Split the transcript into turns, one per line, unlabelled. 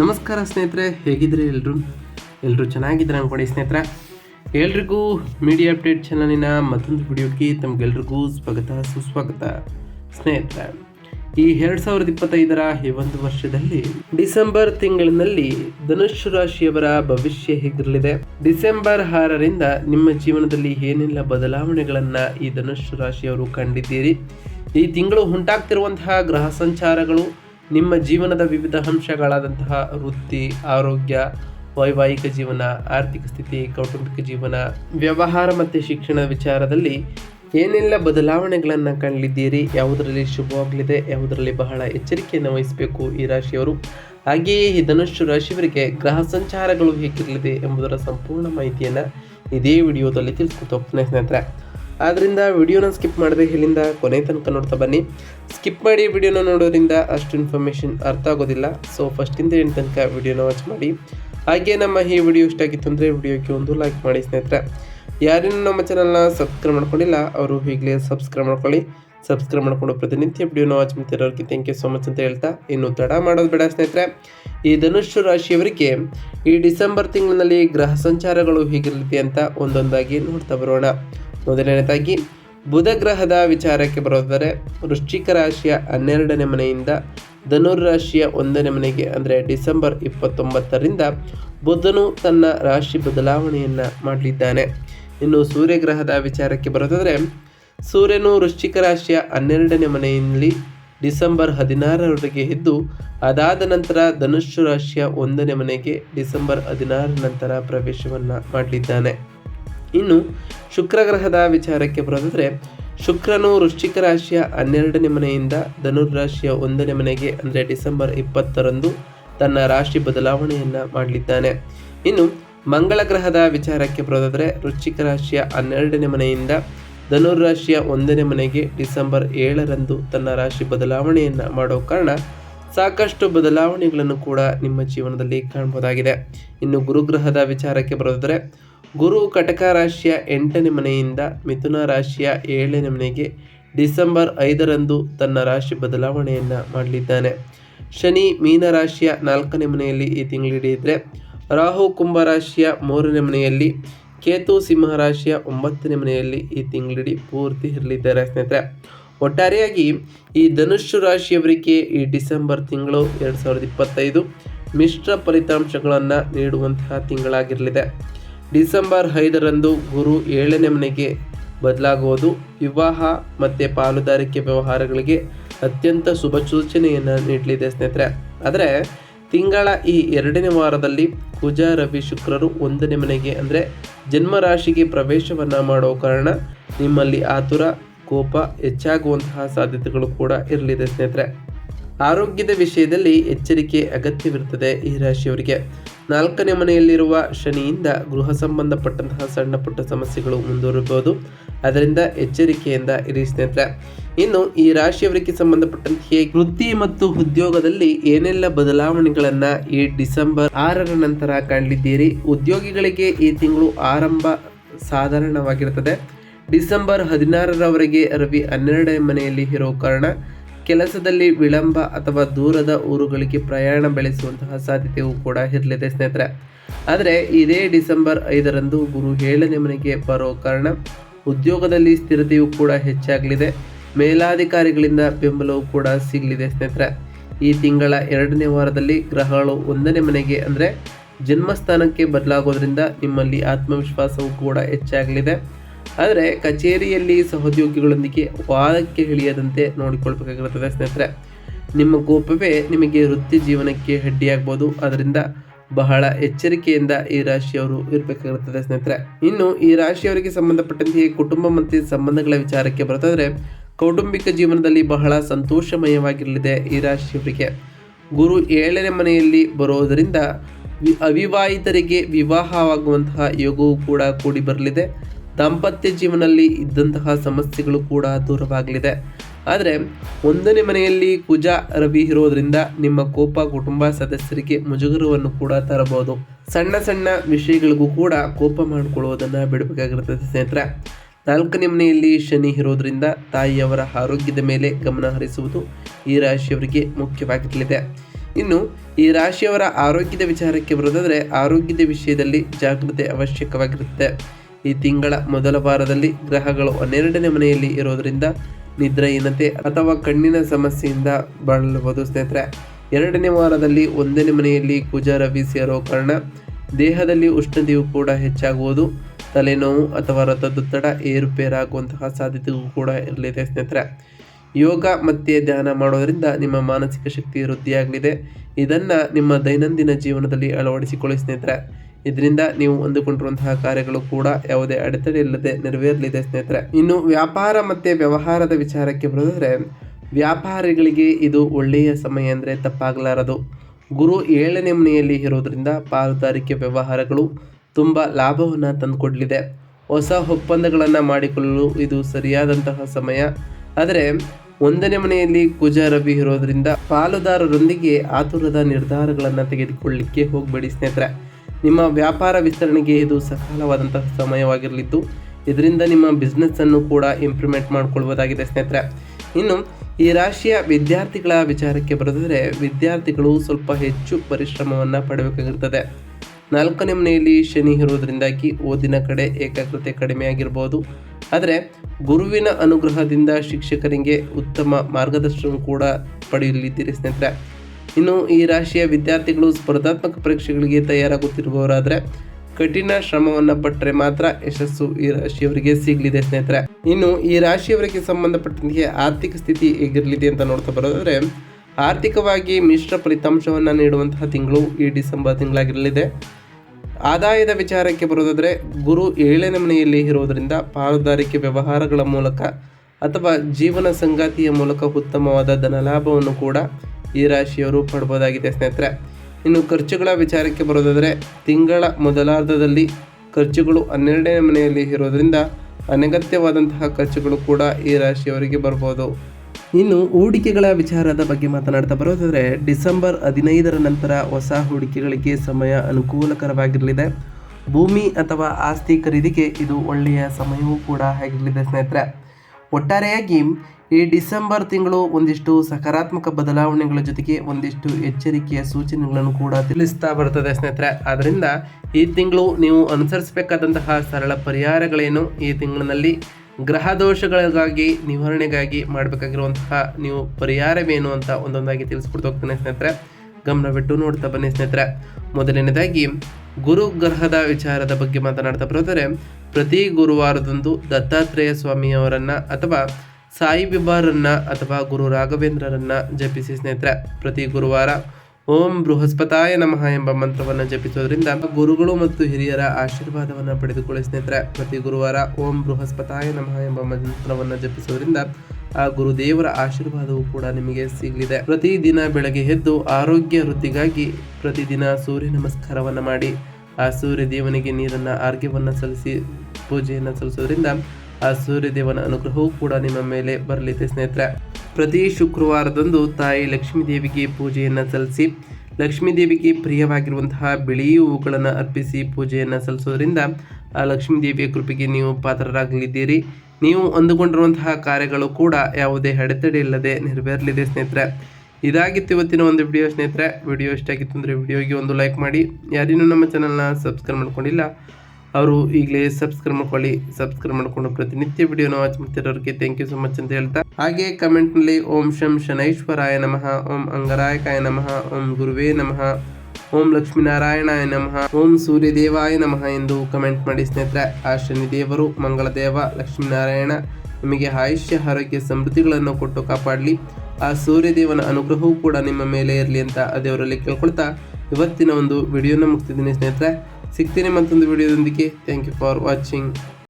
ನಮಸ್ಕಾರ ಸ್ನೇಹಿತರೆ ಹೇಗಿದ್ರಿ ಎಲ್ಲರೂ ಎಲ್ಲರೂ ಚೆನ್ನಾಗಿದ್ದಾರೆ ಅನ್ಕೊಳ್ಳಿ ಸ್ನೇಹಿತರೆ. ಎಲ್ರಿಗೂ ಮೀಡಿಯಾ ಅಪ್ಡೇಟ್ ಚಾನಲಿನ ಮತ್ತೊಂದು ವಿಡಿಯೋಕ್ಕೆ ತಮಗೆಲ್ರಿಗೂ ಸ್ವಾಗತ, ಸುಸ್ವಾಗತ ಸ್ನೇಹಿತರೆ. ಈ ಎರಡು ಸಾವಿರದ ಇಪ್ಪತ್ತೈದರ ಈ ಒಂದು ವರ್ಷದಲ್ಲಿ ಡಿಸೆಂಬರ್ ತಿಂಗಳಿನಲ್ಲಿ ಧನುಷ್ ರಾಶಿಯವರ ಭವಿಷ್ಯ ಹೇಗಿರಲಿದೆ? ಡಿಸೆಂಬರ್ ಆರರಿಂದ ನಿಮ್ಮ ಜೀವನದಲ್ಲಿ ಏನೆಲ್ಲ ಬದಲಾವಣೆಗಳನ್ನು ಈ ಧನುಷ್ ರಾಶಿಯವರು ಕಂಡಿದ್ದೀರಿ? ಈ ತಿಂಗಳು ಉಂಟಾಗ್ತಿರುವಂತಹ ಗ್ರಹ ಸಂಚಾರಗಳು ನಿಮ್ಮ ಜೀವನದ ವಿವಿಧ ಅಂಶಗಳಾದಂತಹ ವೃತ್ತಿ, ಆರೋಗ್ಯ, ವೈವಾಹಿಕ ಜೀವನ, ಆರ್ಥಿಕ ಸ್ಥಿತಿ, ಕೌಟುಂಬಿಕ ಜೀವನ, ವ್ಯವಹಾರ ಮತ್ತು ಶಿಕ್ಷಣ ವಿಚಾರದಲ್ಲಿ ಏನೆಲ್ಲ ಬದಲಾವಣೆಗಳನ್ನು ಕಾಣಲಿದ್ದೀರಿ ಯಾವುದರಲ್ಲಿ ಶುಭವಾಗಲಿದೆ, ಯಾವುದರಲ್ಲಿ ಬಹಳ ಎಚ್ಚರಿಕೆಯನ್ನು ವಹಿಸಬೇಕು ಈ ರಾಶಿಯವರು? ಹಾಗೆಯೇ ಈ ರಾಶಿವರಿಗೆ ರಾಶಿಯವರಿಗೆ ಗ್ರಹ ಸಂಚಾರಗಳು ಹೇಗಿರಲಿದೆ ಎಂಬುದರ ಸಂಪೂರ್ಣ ಮಾಹಿತಿಯನ್ನು ಇದೇ ವಿಡಿಯೋದಲ್ಲಿ ತಿಳಿಸ್ಕೊತ ಹೋಗ್ತಾನೆ ಸ್ನೇಹಿತರೆ ಆದ್ದರಿಂದ ವಿಡಿಯೋನ ಸ್ಕಿಪ್ ಮಾಡದೆ ಇಲ್ಲಿಂದ ಕೊನೆ ತನಕ ನೋಡ್ತಾ ಬನ್ನಿ. ಸ್ಕಿಪ್ ಮಾಡಿ ವಿಡಿಯೋನ ನೋಡೋದ್ರಿಂದ ಅಷ್ಟು ಇನ್ಫಾರ್ಮೇಷನ್ ಅರ್ಥ ಆಗೋದಿಲ್ಲ. ಸೊ ಫಸ್ಟಿಂದ ಏನು ತನಕ ವಿಡಿಯೋನ ವಾಚ್ ಮಾಡಿ. ಹಾಗೆ ನಮ್ಮ ಈ ವಿಡಿಯೋ ಇಷ್ಟ ಆಗಿತ್ತು ಅಂದರೆ ವಿಡಿಯೋಕ್ಕೆ ಒಂದು ಲೈಕ್ ಮಾಡಿ ಸ್ನೇಹಿತರೆ. ಯಾರೇನು ನಮ್ಮ ಚಾನಲ್ನ ಸಬ್ಸ್ಕ್ರೈಬ್ ಮಾಡ್ಕೊಂಡಿಲ್ಲ, ಅವರು ಈಗಲೇ ಸಬ್ಸ್ಕ್ರೈಬ್ ಮಾಡ್ಕೊಳ್ಳಿ. ಸಬ್ಸ್ಕ್ರೈಬ್ ಮಾಡಿಕೊಂಡು ಪ್ರತಿನಿತ್ಯ ವಿಡಿಯೋನ ವಾಚ್ ಮಾಡ್ತಿರೋರಿಗೆ ಥ್ಯಾಂಕ್ ಯು ಸೊ ಮಚ್ ಅಂತ ಹೇಳ್ತಾ ಇನ್ನು ತಡ ಮಾಡೋದು ಬೇಡ ಸ್ನೇಹಿತರೆ. ಈ ಧನುಷ್ ರಾಶಿಯವರಿಗೆ ಈ ಡಿಸೆಂಬರ್ ತಿಂಗಳಿನಲ್ಲಿ ಗ್ರಹ ಸಂಚಾರಗಳು ಹೇಗಿರಲಿದೆ ಅಂತ ಒಂದೊಂದಾಗಿ ನೋಡ್ತಾ ಬರೋಣ. ಮೊದಲನೇದಾಗಿ ಬುಧ ಗ್ರಹದ ವಿಚಾರಕ್ಕೆ ಬರೋದಾದರೆ, ವೃಶ್ಚಿಕ ರಾಶಿಯ ಹನ್ನೆರಡನೇ ಮನೆಯಿಂದ ಧನುರಾಶಿಯ ಒಂದನೇ ಮನೆಗೆ, ಅಂದರೆ ಡಿಸೆಂಬರ್ ಇಪ್ಪತ್ತೊಂಬತ್ತರಿಂದ ಬುಧನು ತನ್ನ ರಾಶಿ ಬದಲಾವಣೆಯನ್ನು ಮಾಡಲಿದ್ದಾನೆ. ಇನ್ನು ಸೂರ್ಯಗ್ರಹದ ವಿಚಾರಕ್ಕೆ ಬರೋದಾದರೆ, ಸೂರ್ಯನು ವೃಶ್ಚಿಕ ರಾಶಿಯ ಹನ್ನೆರಡನೇ ಮನೆಯಲ್ಲಿ ಡಿಸೆಂಬರ್ ಹದಿನಾರರವರೆಗೆ ಇದ್ದು ಅದಾದ ನಂತರ ಧನುಷ್ ರಾಶಿಯ ಒಂದನೇ ಮನೆಗೆ ಡಿಸೆಂಬರ್ ಹದಿನಾರರ ನಂತರ ಪ್ರವೇಶವನ್ನು ಮಾಡಲಿದ್ದಾನೆ. ಇನ್ನು ಶುಕ್ರ ಗ್ರಹದ ವಿಚಾರಕ್ಕೆ ಬರೋದಾದರೆ, ಶುಕ್ರನು ವೃಶ್ಚಿಕ ರಾಶಿಯ ಹನ್ನೆರಡನೇ ಮನೆಯಿಂದ ಧನುರಾಶಿಯ ಒಂದನೇ ಮನೆಗೆ, ಅಂದರೆ ಡಿಸೆಂಬರ್ ಇಪ್ಪತ್ತರಂದು ತನ್ನ ರಾಶಿ ಬದಲಾವಣೆಯನ್ನು ಮಾಡಲಿದ್ದಾನೆ. ಇನ್ನು ಮಂಗಳ ಗ್ರಹದ ವಿಚಾರಕ್ಕೆ ಬರೋದಾದರೆ, ವೃಶ್ಚಿಕ ರಾಶಿಯ ಹನ್ನೆರಡನೇ ಮನೆಯಿಂದ ಧನುರಾಶಿಯ ಒಂದನೇ ಮನೆಗೆ ಡಿಸೆಂಬರ್ ಏಳರಂದು ತನ್ನ ರಾಶಿ ಬದಲಾವಣೆಯನ್ನು ಮಾಡೋ ಕಾರಣ ಸಾಕಷ್ಟು ಬದಲಾವಣೆಗಳನ್ನು ಕೂಡ ನಿಮ್ಮ ಜೀವನದಲ್ಲಿ ಕಾಣಬಹುದಾಗಿದೆ ಇನ್ನು ಗುರುಗ್ರಹದ ವಿಚಾರಕ್ಕೆ ಬರೋದಾದರೆ ಗುರು ಕಟಕ ರಾಶಿಯ ಎಂಟನೇ ಮನೆಯಿಂದ ಮಿಥುನ ರಾಶಿಯ ಏಳನೇ ಮನೆಗೆ ಡಿಸೆಂಬರ್ ಐದರಂದು ತನ್ನ ರಾಶಿ ಬದಲಾವಣೆಯನ್ನು ಮಾಡಲಿದ್ದಾನೆ. ಶನಿ ಮೀನ ರಾಶಿಯ ನಾಲ್ಕನೇ ಮನೆಯಲ್ಲಿ ಈ ತಿಂಗಳಿಡಿದ್ರೆ ರಾಹು ಕುಂಭ ರಾಶಿಯ ಮೂರನೇ ಮನೆಯಲ್ಲಿ, ಕೇತು ಸಿಂಹ ರಾಶಿಯ ಒಂಬತ್ತನೇ ಮನೆಯಲ್ಲಿ ಈ ತಿಂಗಳಿಡಿ ಪೂರ್ತಿ ಇರಲಿದ್ದಾರೆ ಸ್ನೇಹಿತರೆ. ಒಟ್ಟಾರೆಯಾಗಿ ಈ ಧನುಷ್ಯ ರಾಶಿಯವರಿಗೆ ಈ ಡಿಸೆಂಬರ್ ತಿಂಗಳು ಎರಡು ಸಾವಿರದ ಇಪ್ಪತ್ತೈದು ಮಿಶ್ರ ಫಲಿತಾಂಶಗಳನ್ನು ನೀಡುವಂತಹ ತಿಂಗಳಾಗಿರಲಿದೆ. ಡಿಸೆಂಬರ್ ಐದರಂದು ಗುರು ಏಳನೇ ಮನೆಗೆ ಬದಲಾಗುವುದು. ವಿವಾಹ ಮತ್ತು ಪಾಲುದಾರಿಕೆ ವ್ಯವಹಾರಗಳಿಗೆ ಅತ್ಯಂತ ಶುಭ ಸೂಚನೆಯನ್ನು ನೀಡಲಿದೆ ಸ್ನೇಹಿತರೆ. ಆದರೆ ತಿಂಗಳ ಈ ಎರಡನೇ ವಾರದಲ್ಲಿ ಕುಜ ರವಿ ಶುಕ್ರರು ಒಂದನೇ ಮನೆಗೆ ಅಂದರೆ ಜನ್ಮರಾಶಿಗೆ ಪ್ರವೇಶವನ್ನು ಮಾಡೋ ಕಾರಣ ನಿಮ್ಮಲ್ಲಿ ಆತುರ, ಕೋಪ ಹೆಚ್ಚಾಗುವಂತಹ ಸಾಧ್ಯತೆಗಳು ಕೂಡ ಇರಲಿದೆ ಸ್ನೇಹಿತರೆ. ಆರೋಗ್ಯದ ವಿಷಯದಲ್ಲಿ ಎಚ್ಚರಿಕೆ ಅಗತ್ಯವಿರುತ್ತದೆ ಈ ರಾಶಿಯವರಿಗೆ. ನಾಲ್ಕನೇ ಮನೆಯಲ್ಲಿರುವ ಶನಿಯಿಂದ ಗೃಹ ಸಂಬಂಧಪಟ್ಟಂತಹ ಸಣ್ಣ ಪುಟ್ಟ ಸಮಸ್ಯೆಗಳು ಮುಂದುವರಬಹುದು. ಅದರಿಂದ ಎಚ್ಚರಿಕೆಯಿಂದ ಇರಿ ಸ್ನೇಹಿತರೆ. ಇನ್ನು ಈ ರಾಶಿಯವರಿಗೆ ಸಂಬಂಧಪಟ್ಟಂತೆ ವೃತ್ತಿ ಮತ್ತು ಉದ್ಯೋಗದಲ್ಲಿ ಏನೆಲ್ಲ ಬದಲಾವಣೆಗಳನ್ನ ಈ ಡಿಸೆಂಬರ್ ಆರರ ನಂತರ ಕಾಣಲಿದ್ದೀರಿ ಉದ್ಯೋಗಿಗಳಿಗೆ ಈ ತಿಂಗಳು ಆರಂಭ ಸಾಧಾರಣವಾಗಿರುತ್ತದೆ. ಡಿಸೆಂಬರ್ ಹದಿನಾರರವರೆಗೆ ರವಿ ಹನ್ನೆರಡನೇ ಮನೆಯಲ್ಲಿ ಇರೋ ಕಾರಣ ಕೆಲಸದಲ್ಲಿ ವಿಳಂಬ ಅಥವಾ ದೂರದ ಊರುಗಳಿಗೆ ಪ್ರಯಾಣ ಬೆಳೆಸುವಂತಹ ಸಾಧ್ಯತೆಯೂ ಕೂಡ ಇರಲಿದೆ ಸ್ನೇಹಿತರೆ. ಆದರೆ ಇದೇ ಡಿಸೆಂಬರ್ ಐದರಂದು ಗುರು ಏಳನೇ ಮನೆಗೆ ಬರೋ ಕಾರಣ ಉದ್ಯೋಗದಲ್ಲಿ ಸ್ಥಿರತೆಯೂ ಕೂಡ ಹೆಚ್ಚಾಗಲಿದೆ. ಮೇಲಾಧಿಕಾರಿಗಳಿಂದ ಬೆಂಬಲವೂ ಕೂಡ ಸಿಗಲಿದೆ ಸ್ನೇಹಿತರೆ. ಈ ತಿಂಗಳ ಎರಡನೇ ವಾರದಲ್ಲಿ ಗ್ರಹಗಳು ಒಂದನೇ ಮನೆಗೆ ಅಂದರೆ ಜನ್ಮಸ್ಥಾನಕ್ಕೆ ಬದಲಾಗೋದ್ರಿಂದ ನಿಮ್ಮಲ್ಲಿ ಆತ್ಮವಿಶ್ವಾಸವೂ ಕೂಡ ಹೆಚ್ಚಾಗಲಿದೆ. ಆದರೆ ಕಚೇರಿಯಲ್ಲಿ ಸಹೋದ್ಯೋಗಿಗಳೊಂದಿಗೆ ವಾದಕ್ಕೆ ಇಳಿಯದಂತೆ ನೋಡಿಕೊಳ್ಬೇಕಾಗಿರುತ್ತದೆ ಸ್ನೇಹಿತರೆ. ನಿಮ್ಮ ಕೋಪವೇ ನಿಮಗೆ ವೃತ್ತಿ ಜೀವನಕ್ಕೆ ಅಡ್ಡಿಯಾಗ್ಬೋದು ಅದರಿಂದ ಬಹಳ ಎಚ್ಚರಿಕೆಯಿಂದ ಈ ರಾಶಿಯವರು ಇರಬೇಕಾಗಿರುತ್ತದೆ ಸ್ನೇಹಿತರೆ. ಇನ್ನು ಈ ರಾಶಿಯವರಿಗೆ ಸಂಬಂಧಪಟ್ಟಂತೆ ಕುಟುಂಬ ಮತ್ತು ಸಂಬಂಧಗಳ ವಿಚಾರಕ್ಕೆ ಬರುತ್ತಾದರೆ, ಕೌಟುಂಬಿಕ ಜೀವನದಲ್ಲಿ ಬಹಳ ಸಂತೋಷಮಯವಾಗಿರಲಿದೆ ಈ ರಾಶಿಯವರಿಗೆ. ಗುರು ಏಳನೇ ಮನೆಯಲ್ಲಿ ಬರೋದರಿಂದ ವಿ- ಅವಿವಾಹಿತರಿಗೆ ವಿವಾಹವಾಗುವಂತಹ ಯೋಗವೂ ಕೂಡ ಕೂಡಿ ಬರಲಿದೆ. ದಾಂಪತ್ಯ ಜೀವನದಲ್ಲಿ ಇದ್ದಂತಹ ಸಮಸ್ಯೆಗಳು ಕೂಡ ದೂರವಾಗಲಿದೆ. ಆದರೆ ಒಂದನೇ ಮನೆಯಲ್ಲಿ ಕುಜ ರವಿ ಇರೋದ್ರಿಂದ ನಿಮ್ಮ ಕೋಪ ಕುಟುಂಬ ಸದಸ್ಯರಿಗೆ ಮುಜುಗರವನ್ನು ಕೂಡ ತರಬಹುದು. ಸಣ್ಣ ಸಣ್ಣ ವಿಷಯಗಳಿಗೂ ಕೂಡ ಕೋಪ ಮಾಡಿಕೊಳ್ಳುವುದನ್ನು ಬಿಡಬೇಕಾಗಿರುತ್ತದೆ ಸ್ನೇಹಿತರೆ. ನಾಲ್ಕನೇ ಮನೆಯಲ್ಲಿ ಶನಿ ಇರೋದ್ರಿಂದ ತಾಯಿಯವರ ಆರೋಗ್ಯದ ಮೇಲೆ ಗಮನ ಹರಿಸುವುದು ಈ ರಾಶಿಯವರಿಗೆ ಮುಖ್ಯವಾಗಿರಲಿದೆ. ಇನ್ನು ಈ ರಾಶಿಯವರ ಆರೋಗ್ಯದ ವಿಚಾರಕ್ಕೆ ಬರೋದಾದರೆ ಆರೋಗ್ಯದ ವಿಷಯದಲ್ಲಿ ಜಾಗೃತೆ ಅವಶ್ಯಕವಾಗಿರುತ್ತೆ. ಈ ತಿಂಗಳ ಮೊದಲ ವಾರದಲ್ಲಿ ಗ್ರಹಗಳು ಹನ್ನೆರಡನೇ ಮನೆಯಲ್ಲಿ ಇರೋದರಿಂದ ನಿದ್ರೆಹೀನತೆ ಅಥವಾ ಕಣ್ಣಿನ ಸಮಸ್ಯೆಯಿಂದ ಬಳಲಬಹುದು ಸ್ನೇಹಿತರೆ. ಎರಡನೇ ವಾರದಲ್ಲಿ ಒಂದನೇ ಮನೆಯಲ್ಲಿ ಕುಜ ರವಿ ಸೇರೋ ಕಾರಣ ದೇಹದಲ್ಲಿ ಉಷ್ಣತೆಯು ಕೂಡ ಹೆಚ್ಚಾಗುವುದು. ತಲೆನೋವು ಅಥವಾ ರಥದೊತ್ತಡ ಏರುಪೇರಾಗುವಂತಹ ಸಾಧ್ಯತೆಗೂ ಕೂಡ ಇರಲಿದೆ ಸ್ನೇಹಿತರೆ. ಯೋಗ ಮತ್ತು ಧ್ಯಾನ ಮಾಡೋದರಿಂದ ನಿಮ್ಮ ಮಾನಸಿಕ ಶಕ್ತಿ ವೃದ್ಧಿಯಾಗಲಿದೆ. ಇದನ್ನು ನಿಮ್ಮ ದೈನಂದಿನ ಜೀವನದಲ್ಲಿ ಅಳವಡಿಸಿಕೊಳ್ಳಿ ಸ್ನೇಹಿತರೆ. ಇದರಿಂದ ನೀವು ಅಂದುಕೊಂಡಿರುವಂತಹ ಕಾರ್ಯಗಳು ಕೂಡ ಯಾವುದೇ ಅಡೆತಡೆ ಇಲ್ಲದೆ ನೆರವೇರಲಿದೆ ಸ್ನೇಹಿತರೆ. ಇನ್ನು ವ್ಯಾಪಾರ ಮತ್ತು ವ್ಯವಹಾರದ ವಿಚಾರಕ್ಕೆ ಬರೋದಾದ್ರೆ, ವ್ಯಾಪಾರಿಗಳಿಗೆ ಇದು ಒಳ್ಳೆಯ ಸಮಯ ಅಂದರೆ ತಪ್ಪಾಗಲಾರದು. ಗುರು ಏಳನೇ ಮನೆಯಲ್ಲಿ ಇರೋದ್ರಿಂದ ಪಾಲುದಾರಿಕೆ ವ್ಯವಹಾರಗಳು ತುಂಬ ಲಾಭವನ್ನು ತಂದುಕೊಡಲಿದೆ. ಹೊಸ ಒಪ್ಪಂದಗಳನ್ನು ಮಾಡಿಕೊಳ್ಳಲು ಇದು ಸರಿಯಾದಂತಹ ಸಮಯ. ಆದರೆ, ಒಂದನೇ ಮನೆಯಲ್ಲಿ ಕುಜ ರವಿ ಇರೋದ್ರಿಂದ ಪಾಲುದಾರರೊಂದಿಗೆ ಆತುರದ ನಿರ್ಧಾರಗಳನ್ನು ತೆಗೆದುಕೊಳ್ಳಿಕ್ಕೆ ಹೋಗಬೇಡಿ ಸ್ನೇಹಿತರೆ. ನಿಮ್ಮ ವ್ಯಾಪಾರ ವಿಸ್ತರಣೆಗೆ ಇದು ಸಕಾಲವಾದಂತಹ ಸಮಯವಾಗಿರಲಿದ್ದು, ಇದರಿಂದ ನಿಮ್ಮ ಬಿಸ್ನೆಸ್ಸನ್ನು ಕೂಡ ಇಂಪ್ರೂವ್ಮೆಂಟ್ ಮಾಡ್ಕೊಳ್ಬೋದಾಗಿದೆ ಸ್ನೇಹಿತರೆ. ಇನ್ನು, ಈ ರಾಶಿಯ ವಿದ್ಯಾರ್ಥಿಗಳ ವಿಚಾರಕ್ಕೆ ಬರೆದರೆ ವಿದ್ಯಾರ್ಥಿಗಳು ಸ್ವಲ್ಪ ಹೆಚ್ಚು ಪರಿಶ್ರಮವನ್ನು ಪಡಬೇಕಾಗಿರ್ತದೆ. ನಾಲ್ಕನೇ ಮನೆಯಲ್ಲಿ ಶನಿ ಇರುವುದರಿಂದಾಗಿ ಓದಿನ ಕಡೆ ಏಕಾಗ್ರತೆ ಕಡಿಮೆಯಾಗಿರ್ಬೋದು ಆದರೆ, ಗುರುವಿನ ಅನುಗ್ರಹದಿಂದ ಶಿಕ್ಷಕರಿಗೆ ಉತ್ತಮ ಮಾರ್ಗದರ್ಶನ ಕೂಡ ಪಡೆಯಲಿದ್ದೀರಿ ಸ್ನೇಹಿತರೆ. ಇನ್ನು ಈ ರಾಶಿಯ ವಿದ್ಯಾರ್ಥಿಗಳು ಸ್ಪರ್ಧಾತ್ಮಕ ಪರೀಕ್ಷೆಗಳಿಗೆ ತಯಾರಾಗುತ್ತಿರುವವರಾದರೆ ಕಠಿಣ ಶ್ರಮವನ್ನು ಪಟ್ಟರೆ ಮಾತ್ರ ಯಶಸ್ಸು ಈ ರಾಶಿಯವರಿಗೆ ಸಿಗಲಿದೆ ಸ್ನೇಹಿತರೆ. ಇನ್ನು ಈ ರಾಶಿಯವರಿಗೆ ಸಂಬಂಧಪಟ್ಟಂತೆ ಆರ್ಥಿಕ ಸ್ಥಿತಿ ಹೇಗಿರಲಿದೆ ಅಂತ ನೋಡ್ತಾ ಬರೋದಾದರೆ, ಆರ್ಥಿಕವಾಗಿ ಮಿಶ್ರ ಫಲಿತಾಂಶವನ್ನು ನೀಡುವಂತಹ ತಿಂಗಳು ಈ ಡಿಸೆಂಬರ್ ತಿಂಗಳಾಗಿರಲಿದೆ. ಆದಾಯದ ವಿಚಾರಕ್ಕೆ ಬರೋದಾದರೆ, ಗುರು ಏಳನೇ ಮನೆಯಲ್ಲಿ ಇರೋದರಿಂದ ಪಾಲುದಾರಿಕೆ ವ್ಯವಹಾರಗಳ ಮೂಲಕ ಅಥವಾ ಜೀವನ ಸಂಗಾತಿಯ ಮೂಲಕ ಉತ್ತಮವಾದ ಧನಲಾಭವನ್ನು ಕೂಡ ಈ ರಾಶಿಯವರು ಪಡ್ಬೋದಾಗಿದೆ ಸ್ನೇಹಿತರೆ. ಇನ್ನು ಖರ್ಚುಗಳ ವಿಚಾರಕ್ಕೆ ಬರೋದಾದರೆ, ತಿಂಗಳ ಮೊದಲಾರ್ಧದಲ್ಲಿ ಖರ್ಚುಗಳು ಹನ್ನೆರಡನೇ ಮನೆಯಲ್ಲಿ ಇರೋದರಿಂದ ಅನಗತ್ಯವಾದಂತಹ ಖರ್ಚುಗಳು ಕೂಡ ಈ ರಾಶಿಯವರಿಗೆ ಬರ್ಬೋದು. ಇನ್ನು ಹೂಡಿಕೆಗಳ ವಿಚಾರದ ಬಗ್ಗೆ ಮಾತನಾಡ್ತಾ ಬರೋದಾದರೆ, ಡಿಸೆಂಬರ್ ಹದಿನೈದರ ನಂತರ ಹೊಸ ಹೂಡಿಕೆಗಳಿಗೆ ಸಮಯ ಅನುಕೂಲಕರವಾಗಿರಲಿದೆ. ಭೂಮಿ ಅಥವಾ ಆಸ್ತಿ ಖರೀದಿಗೆ ಇದು ಒಳ್ಳೆಯ ಸಮಯವೂ ಕೂಡ ಆಗಿರಲಿದೆ ಸ್ನೇಹಿತರೆ. ಒಟ್ಟಾರೆಯಾಗಿ ಈ ಡಿಸೆಂಬರ್ ತಿಂಗಳು ಒಂದಿಷ್ಟು ಸಕಾರಾತ್ಮಕ ಬದಲಾವಣೆಗಳ ಜೊತೆಗೆ ಒಂದಿಷ್ಟು ಎಚ್ಚರಿಕೆಯ ಸೂಚನೆಗಳನ್ನು ಕೂಡ ತಿಳಿಸ್ತಾ ಬರ್ತದೆ ಸ್ನೇಹಿತರೆ. ಆದ್ದರಿಂದ ಈ ತಿಂಗಳು ನೀವು ಅನುಸರಿಸಬೇಕಾದಂತಹ ಸರಳ ಪರಿಹಾರಗಳೇನು? ಈ ತಿಂಗಳಿನಲ್ಲಿ ಗ್ರಹ ದೋಷಗಳಿಗಾಗಿ, ನಿವಾರಣೆಗಾಗಿ ಮಾಡಬೇಕಾಗಿರುವಂತಹ ನೀವು ಪರಿಹಾರವೇನು ಅಂತ ಒಂದೊಂದಾಗಿ ತಿಳಿಸ್ಕೊಡ್ತಾ ಹೋಗ್ತೇನೆ ಸ್ನೇಹಿತರೆ. ಗಮನ ಬಿಟ್ಟು ನೋಡ್ತಾ ಬನ್ನಿ ಸ್ನೇಹಿತರೆ. ಮೊದಲನೇದಾಗಿ, ಗುರು ಗ್ರಹದ ವಿಚಾರದ ಬಗ್ಗೆ ಮಾತನಾಡ್ತಾ ಬರೋದರೆ ಪ್ರತಿ ಗುರುವಾರದಂದು ದತ್ತಾತ್ರೇಯ ಸ್ವಾಮಿಯವರನ್ನ ಅಥವಾ ಸಾಯಿ ಬಿಬಾರನ್ನ ಅಥವಾ ಗುರು ರಾಘವೇಂದ್ರರನ್ನ ಜಪಿಸಿ ಸ್ನೇಹಿತರೆ. ಪ್ರತಿ ಗುರುವಾರ ಓಂ ಬೃಹಸ್ಪತಾಯ ನಮಃ ಎಂಬ ಮಂತ್ರವನ್ನು ಜಪಿಸೋದ್ರಿಂದ ಗುರುಗಳು ಮತ್ತು ಹಿರಿಯರ ಆಶೀರ್ವಾದವನ್ನು ಪಡೆದುಕೊಳ್ಳಿ ಸ್ನೇಹಿತರೆ. ಪ್ರತಿ ಗುರುವಾರ ಓಂ ಬೃಹಸ್ಪತಾಯ ನಮಃ ಎಂಬ ಮಂತ್ರವನ್ನು ಜಪಿಸೋದ್ರಿಂದ ಆ ಗುರುದೇವರ ಆಶೀರ್ವಾದವು ಕೂಡ ನಿಮಗೆ ಸಿಗಲಿದೆ. ಪ್ರತಿದಿನ ಬೆಳಗ್ಗೆ ಎದ್ದು ಆರೋಗ್ಯ ವೃದ್ಧಿಗಾಗಿ ಪ್ರತಿದಿನ ಸೂರ್ಯ ನಮಸ್ಕಾರವನ್ನು ಮಾಡಿ, ಆ ಸೂರ್ಯ ದೇವನಿಗೆ ನೀರನ್ನು ಆರೋಗ್ಯವನ್ನು ಸಲ್ಲಿಸಿ, ಪೂಜೆಯನ್ನು ಸಲ್ಲಿಸೋದ್ರಿಂದ ಆ ಸೂರ್ಯದೇವನ ಅನುಗ್ರಹವೂ ಕೂಡ ನಿಮ್ಮ ಮೇಲೆ ಬರಲಿದೆ ಸ್ನೇಹಿತರೆ. ಪ್ರತಿ ಶುಕ್ರವಾರದಂದು ತಾಯಿ ಲಕ್ಷ್ಮೀ ದೇವಿಗೆ ಪೂಜೆಯನ್ನು ಸಲ್ಲಿಸಿ, ಲಕ್ಷ್ಮೀ ದೇವಿಗೆ ಪ್ರಿಯವಾಗಿರುವಂತಹ ಬಿಳಿ ಹೂವುಗಳನ್ನು ಅರ್ಪಿಸಿ ಪೂಜೆಯನ್ನು ಸಲ್ಲಿಸೋದ್ರಿಂದ ಆ ಲಕ್ಷ್ಮೀ ದೇವಿಯ ಕೃಪೆಗೆ ನೀವು ಪಾತ್ರರಾಗಲಿದ್ದೀರಿ. ನೀವು ಅಂದುಕೊಂಡಿರುವಂತಹ ಕಾರ್ಯಗಳು ಕೂಡ ಯಾವುದೇ ಅಡೆತಡೆ ಇಲ್ಲದೆ ನೆರವೇರಲಿದೆ ಸ್ನೇಹಿತರೆ. ಇದಾಗಿತ್ತು ಇವತ್ತಿನ ಒಂದು ವಿಡಿಯೋ ಸ್ನೇಹಿತರೆ. ವಿಡಿಯೋ ಇಷ್ಟ ಆಗಿತ್ತು ಅಂದರೆ ವಿಡಿಯೋಗೆ ಒಂದು ಲೈಕ್ ಮಾಡಿ. ಯಾರಿನೂ ನಮ್ಮ ಚಾನಲ್ನ ಸಬ್ಸ್ಕ್ರೈಬ್ ಮಾಡ್ಕೊಂಡಿಲ್ಲ, ಅವರು ಈಗಲೇ ಸಬ್ಸ್ಕ್ರೈಬ್ ಮಾಡ್ಕೊಳ್ಳಿ. ಸಬ್ಸ್ಕ್ರೈಬ್ ಮಾಡಿಕೊಂಡು ಪ್ರತಿನಿತ್ಯ ವಿಡಿಯೋನ ವಾಚ್ ಮಾಡ್ತಿರೋರಿಗೆ ಥ್ಯಾಂಕ್ ಯು ಸೊ ಮಚ್ ಅಂತ ಹೇಳ್ತಾ. ಹಾಗೆ ಕಮೆಂಟ್ನಲ್ಲಿ ಓಂ ಶಂ ಶನೈಶ್ವರಾಯ ನಮಃ, ಓಂ ಅಂಗರಾಯಕಾಯ ನಮಃ, ಓಂ ಗುರುವೇ ನಮಃ. ಓಂ ಲಕ್ಷ್ಮೀನಾರಾಯಣಾಯ ನಮಃ. ಓಂ ಸೂರ್ಯದೇವಾಯ ನಮಃ ಎಂದು ಕಮೆಂಟ್ ಮಾಡಿ ಸ್ನೇಹಿತರೆ. ಆ ಶನಿದೇವರು ಮಂಗಳದೇವ ಲಕ್ಷ್ಮೀನಾರಾಯಣ ನಿಮಗೆ ಆಯುಷ್ಯ, ಆರೋಗ್ಯ, ಸಮೃದ್ಧಿಗಳನ್ನು ಕೊಟ್ಟು ಕಾಪಾಡಲಿ. ಆ ಸೂರ್ಯದೇವನ ಅನುಗ್ರಹವೂ ಕೂಡ ನಿಮ್ಮ ಮೇಲೆ ಇರಲಿ ಅಂತ ದೇವರಲ್ಲಿ ಕೇಳ್ಕೊಳ್ತಾ ಇವತ್ತಿನ ಒಂದು ವಿಡಿಯೋನ ಮುಗಿಸ್ತಿದ್ದೀನಿ ಸ್ನೇಹಿತರೆ. ಸಿಗ್ತೀನಿ ಮತ್ತೊಂದು ವಿಡಿಯೋದೊಂದಿಗೆ. Thank you for watching